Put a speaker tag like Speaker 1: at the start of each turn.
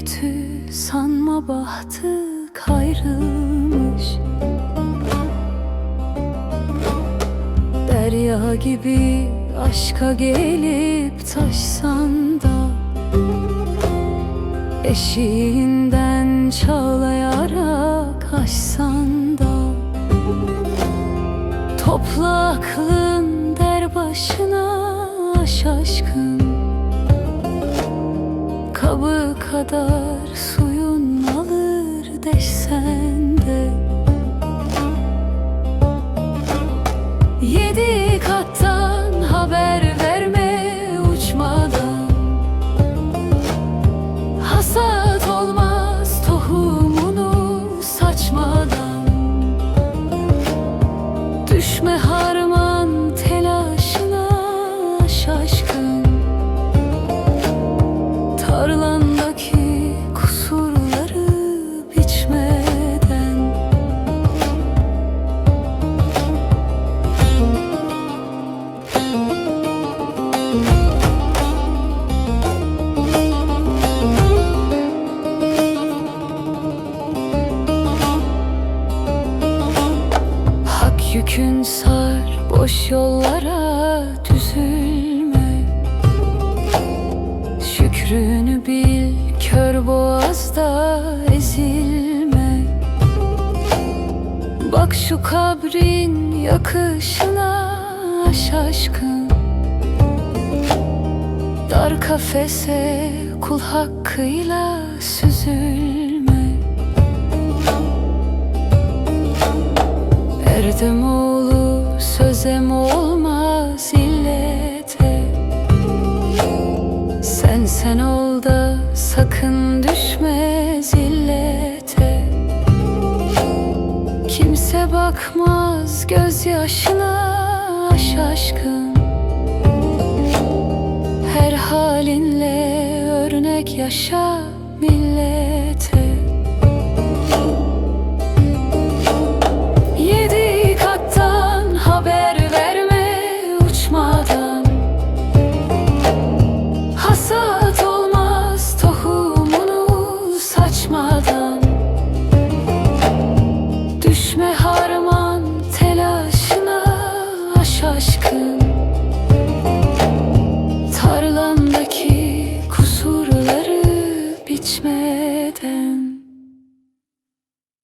Speaker 1: kötü sanma bahtı kayrılmış. Derya gibi aşka gelip taşsan da Eşiğinden çağlayarak aşsan da Topla aklın der başına aş aşkın Kabı kadar suyun alır deşsen de. Yedi kattan haber verme uçmadan. Hasat olmaz tohumunu saçmadan. Düşme harman Tarlandaki kusurları biçmeden. Hak yükün sar boş yollara şu kabrin yakışına şaşkın. Dar kafese kul hakkıyla süzülme. Erdemoğlu sözem olmaz illete. Sen sen ol da sakın düşme Kimse bakmaz gözyaşına şaşkın. Her halinle örnek yaşa millete